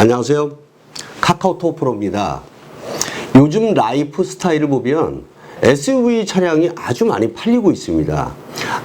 안녕하세요. 카카오톡 프로입니다. 요즘 라이프 스타일을 보면 SUV 차량이 아주 많이 팔리고 있습니다.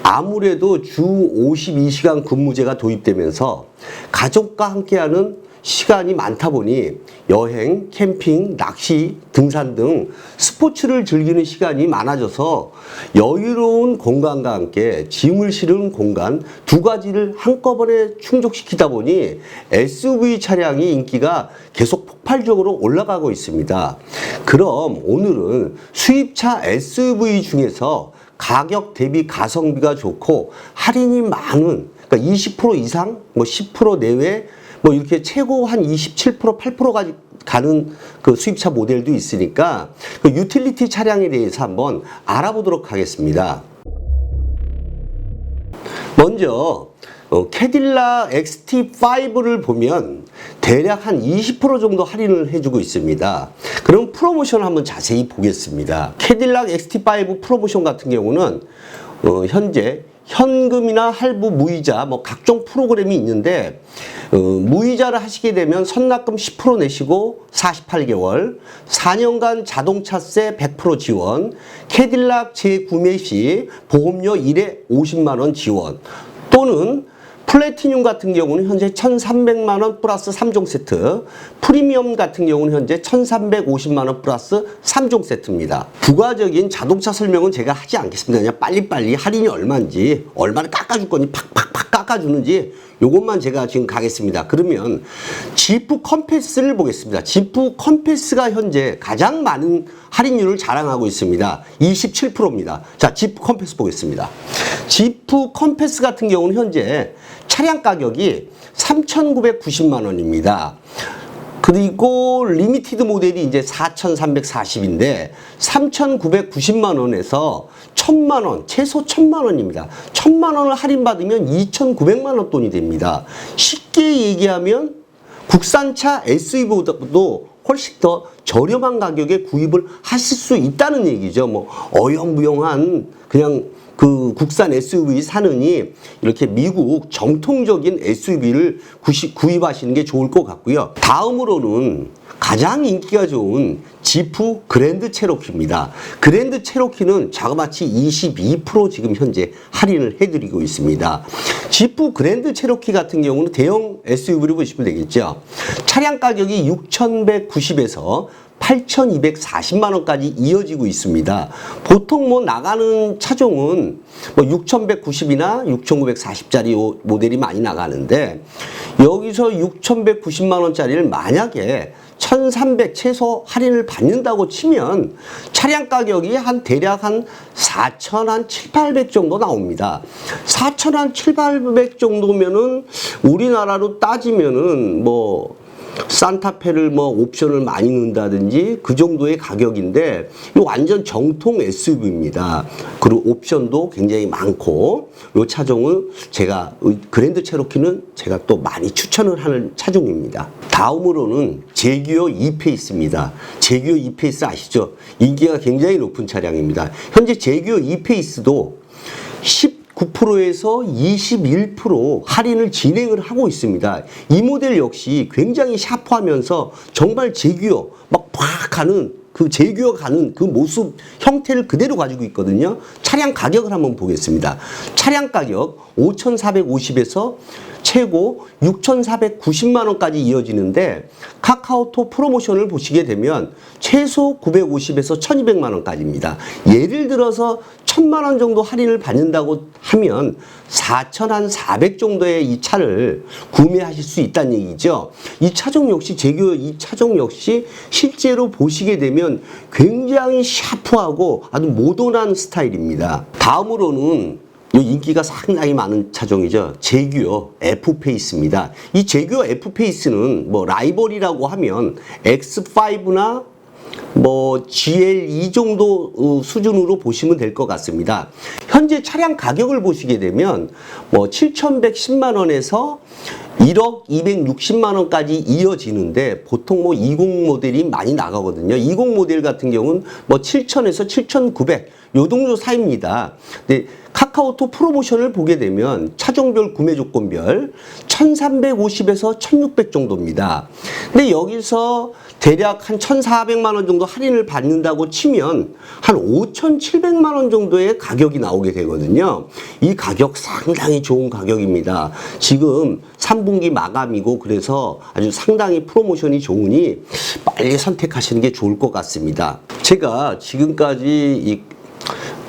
아무래도 주 52시간 근무제가 도입되면서 가족과 함께하는 시간이 많다 보니 여행, 캠핑, 낚시, 등산 등 스포츠를 즐기는 시간이 많아져서 여유로운 공간과 함께 짐을 실은 공간 두 가지를 한꺼번에 충족시키다 보니 SUV 차량이 인기가 계속 폭발적으로 올라가고 있습니다. 그럼 오늘은 수입차 SUV 중에서 가격 대비 가성비가 좋고 할인이 많은 그러니까 20% 이상, 뭐 10% 내외 뭐 이렇게 최고 한 27%, 8%까지 가는 그 수입차 모델도 있으니까 그 유틸리티 차량에 대해서 한번 알아보도록 하겠습니다. 먼저 어, 캐딜락 XT5를 보면 대략 한 20% 정도 할인을 해주고 있습니다. 그럼 프로모션 한번 자세히 보겠습니다. 캐딜락 XT5 프로모션 같은 경우는 어, 현재 현금이나 할부 무이자 뭐 각종 프로그램이 있는데 어, 무이자를 하시게 되면 선납금 10% 내시고 48개월 4년간 자동차세 100% 지원 캐딜락 재구매 시 보험료 1회 50만 원 지원 또는 플래티늄 같은 경우는 현재 1,300만 원 플러스 3종 세트, 프리미엄 같은 경우는 현재 1,350만 원 플러스 3종 세트입니다. 부가적인 자동차 설명은 제가 하지 않겠습니다. 그냥 빨리빨리 할인이 얼마인지, 얼마나 깎아줄 건지 팍팍팍 깎아주는지 요것만 제가 지금 가겠습니다. 그러면 지프 컴패스를 보겠습니다. 지프 컴패스가 현재 가장 많은 할인율을 자랑하고 있습니다. 27%입니다. 자, 지프 컴패스 보겠습니다. 지프 컴패스 같은 경우는 현재 차량 가격이 3,990만 원입니다. 그리고 리미티드 모델이 이제 4,340인데 3,990만 원에서 1,000만 원, 최소 1,000만 원입니다. 1,000만 원을 할인받으면 2,900만 원 돈이 됩니다. 쉽게 얘기하면 국산차 SUV보다도 훨씬 더 저렴한 가격에 구입을 하실 수 있다는 얘기죠. 뭐 어영부영한 그냥 그 국산 SUV 사느니 이렇게 미국 정통적인 SUV를 구입하시는 게 좋을 것 같고요. 다음으로는 가장 인기가 좋은 지프 그랜드 체로키입니다. 그랜드 체로키는 자그마치 22% 지금 현재 할인을 해드리고 있습니다. 지프 그랜드 체로키 같은 경우는 대형 SUV를 보시면 되겠죠. 차량 가격이 6,190에서 8,240만 원까지 이어지고 있습니다. 보통 뭐 나가는 차종은 뭐 6,190이나 6,940짜리 모델이 많이 나가는데 여기서 6,190만 원짜리를 만약에 1,300 최소 할인을 받는다고 치면 차량 가격이 한 대략 한 4천 한 7, 800 정도 나옵니다. 4천 한 7, 800 정도면은 우리나라로 따지면은 뭐 산타페를 뭐 옵션을 많이 넣는다든지 그 정도의 가격인데 이 완전 정통 SUV입니다. 그리고 옵션도 굉장히 많고 이 차종을 제가 그랜드 체로키는 제가 또 많이 추천을 하는 차종입니다. 다음으로는 제규어 이페이스입니다. 제규어 이페이스 아시죠? 인기가 굉장히 높은 차량입니다. 현재 제규어 이페이스도 10 9%에서 21% 할인을 진행을 하고 있습니다. 이 모델 역시 굉장히 샤프하면서 정말 제규어 막 팍 가는 그 제규어 가는 그 모습 형태를 그대로 가지고 있거든요. 차량 가격을 한번 보겠습니다. 차량 가격 5,450에서 최고 6,490만 원까지 이어지는데 카카오톡 프로모션을 보시게 되면 최소 950에서 1,200만 원까지입니다. 예를 들어서 1,000만 원 정도 할인을 받는다고 하면 4,400 정도의 이 차를 구매하실 수 있다는 얘기죠. 이 차종 역시 제규 이 차종 역시 실제로 보시게 되면 굉장히 샤프하고 아주 모던한 스타일입니다. 다음으로는 이 인기가 상당히 많은 차종이죠. 제규어 F페이스입니다. 이 제규어 F페이스는 뭐 라이벌이라고 하면 X5나 뭐 GL2 정도 어, 수준으로 보시면 될 것 같습니다. 현재 차량 가격을 보시게 되면 뭐 7,110만 원에서 1억 260만 원까지 이어지는데 보통 뭐 20 모델이 많이 나가거든요. 20 모델 같은 경우는 뭐 7,000에서 7,900 요 정도 사이입니다. 근데 카카오톡 프로모션을 보게 되면 차종별 구매 조건별 1350에서 1600 정도입니다. 근데 여기서 대략 한 1400만 원 정도 할인을 받는다고 치면 한 5700만 원 정도의 가격이 나오게 되거든요. 이 가격 상당히 좋은 가격입니다. 지금 3분기 마감이고 그래서 아주 상당히 프로모션이 좋으니 빨리 선택하시는 게 좋을 것 같습니다. 제가 지금까지 이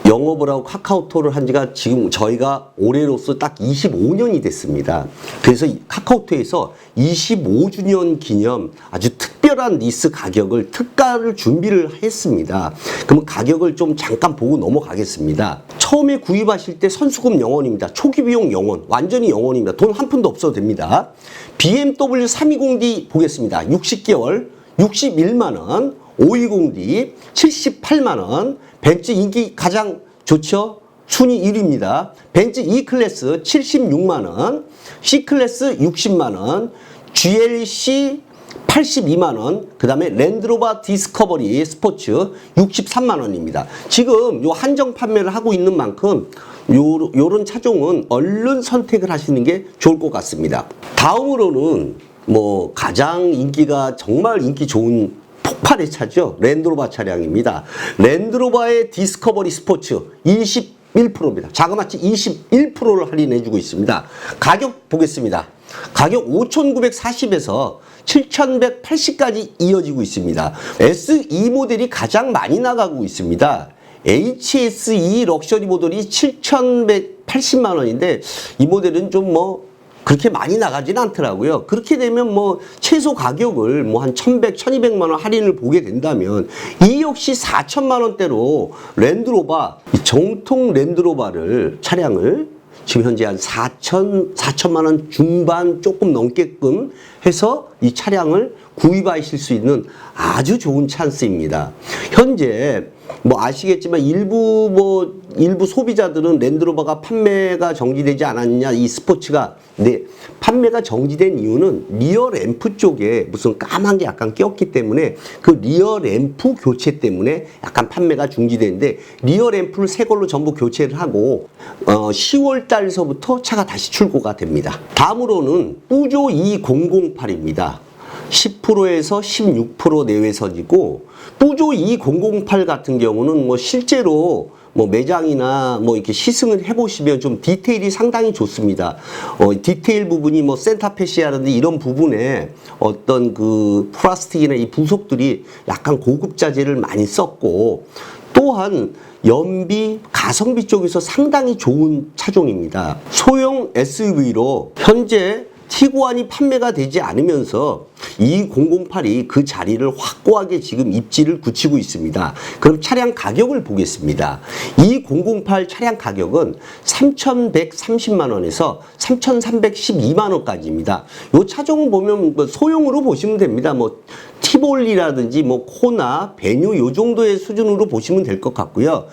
영업을 하고 카카오톡을 한 지가 지금 저희가 올해로서 딱 25년이 됐습니다. 그래서 이 카카오톡에서 25주년 기념 아주 특별한 리스 가격을 특가를 준비를 했습니다. 그러면 가격을 좀 잠깐 보고 넘어가겠습니다. 처음에 구입하실 때 선수금 0원입니다. 초기 비용 0원, 완전히 0원입니다. 돈 한 푼도 없어도 됩니다. BMW 320D 보겠습니다. 60개월 61만 원, 520D 78만 원, 벤츠 인기 가장 좋죠? 순위 1위입니다. 벤츠 E클래스 76만 원, C클래스 60만 원, GLC 82만 원, 그 다음에 랜드로버 디스커버리 스포츠 63만 원입니다. 지금 요 한정 판매를 하고 있는 만큼 요, 요런 차종은 얼른 선택을 하시는 게 좋을 것 같습니다. 다음으로는 뭐 가장 인기가 정말 인기 좋은 폭발의 차죠. 랜드로버 차량입니다. 랜드로버의 디스커버리 스포츠 21%입니다. 자그마치 21%를 할인해주고 있습니다. 가격 보겠습니다. 가격 5,940에서 7,180까지 이어지고 있습니다. SE 모델이 가장 많이 나가고 있습니다. HSE 럭셔리 모델이 7,180만 원인데 이 모델은 좀뭐 그렇게 많이 나가진 않더라고요. 그렇게 되면 뭐 최소 가격을 뭐한 1,100, 1,200만 원 할인을 보게 된다면 이 역시 4천만 원대로 랜드로버 이 정통 랜드로버를 차량을 지금 현재 한 4천, 4천만 원 중반 조금 넘게끔 해서 이 차량을 구입하실 수 있는 아주 좋은 찬스입니다. 현재 뭐 아시겠지만 일부 뭐 일부 소비자들은 랜드로버가 판매가 정지되지 않았냐 이 스포츠가 근데 판매가 정지된 이유는 리어 램프 쪽에 무슨 까만 게 약간 꼈기 때문에 그 리어 램프 교체 때문에 약간 판매가 중지되는데 리어 램프를 새 걸로 전부 교체를 하고 어 10월 달서부터 차가 다시 출고가 됩니다. 다음으로는 뿌조 2008입니다. 10%에서 16% 내외 선이고 뿌조 2008 같은 경우는 뭐 실제로 뭐 매장이나 뭐 이렇게 시승을 해보시면 좀 디테일이 상당히 좋습니다. 어, 디테일 부분이 뭐 센터페시아라든지 이런 부분에 어떤 그 플라스틱이나 이 부속들이 약간 고급 자재를 많이 썼고 또한 연비, 가성비 쪽에서 상당히 좋은 차종입니다. 소형 SUV로 현재 티구안이 판매가 되지 않으면서 이 008이 그 자리를 확고하게 지금 입지를 굳히고 있습니다. 그럼 차량 가격을 보겠습니다. 이 008 차량 가격은 3,130만 원에서 3,312만 원까지입니다. 이 차종을 보면 뭐 소형으로 보시면 됩니다. 뭐 티볼리라든지 뭐 코나 베뉴 요 정도의 수준으로 보시면 될 것 같고요.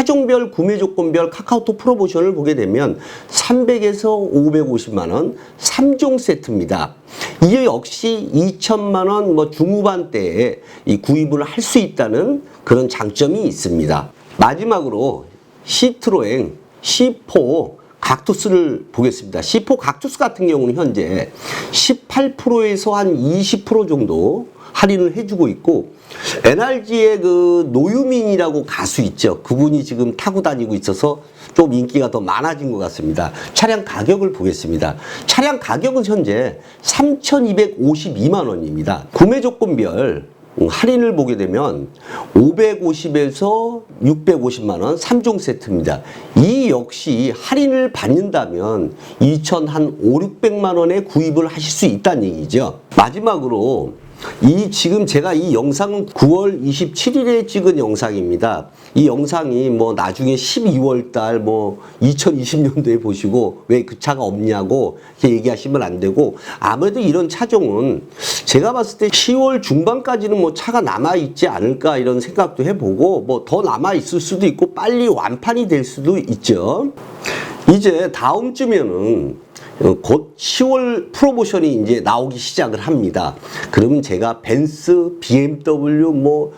차종별 구매 조건별 카카오톡 프로모션을 보게 되면 300에서 550만 원 3종 세트입니다. 이게 역시 2천만 원 뭐 중후반대에 이 구입을 할 수 있다는 그런 장점이 있습니다. 마지막으로 시트로행 C4 각투스를 보겠습니다. C4 각투스 같은 경우는 현재 18%에서 한 20% 정도 할인을 해주고 있고 NRG의 그 노유민이라고 가수 있죠. 그분이 지금 타고 다니고 있어서 좀 인기가 더 많아진 것 같습니다. 차량 가격을 보겠습니다. 차량 가격은 현재 3,252만 원입니다. 구매 조건별 음, 할인을 보게 되면 550에서 650만 원 3종 세트입니다. 이 역시 할인을 받는다면 2천 한 5, 600만 원에 구입을 하실 수 있다는 얘기죠. 마지막으로 이 지금 제가 이 영상은 9월 27일에 찍은 영상입니다. 이 영상이 뭐 나중에 12월 달 뭐 2020년도에 보시고 왜 그 차가 없냐고 이렇게 얘기하시면 안 되고 아무래도 이런 차종은 제가 봤을 때 10월 중반까지는 뭐 차가 남아 있지 않을까 이런 생각도 해보고 뭐 더 남아 있을 수도 있고 빨리 완판이 될 수도 있죠. 이제 다음 주면은 어, 곧 10월 프로모션이 이제 나오기 시작을 합니다. 그러면 제가 벤츠, BMW 뭐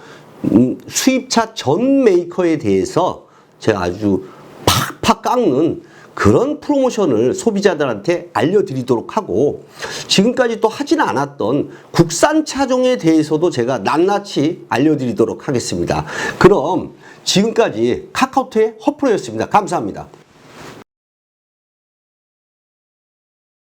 음, 수입차 전 메이커에 대해서 제가 아주 팍팍 깎는 그런 프로모션을 소비자들한테 알려드리도록 하고 지금까지 또 하지는 않았던 국산 차종에 대해서도 제가 낱낱이 알려드리도록 하겠습니다. 그럼 지금까지 카카오톡의 허프로였습니다. 감사합니다.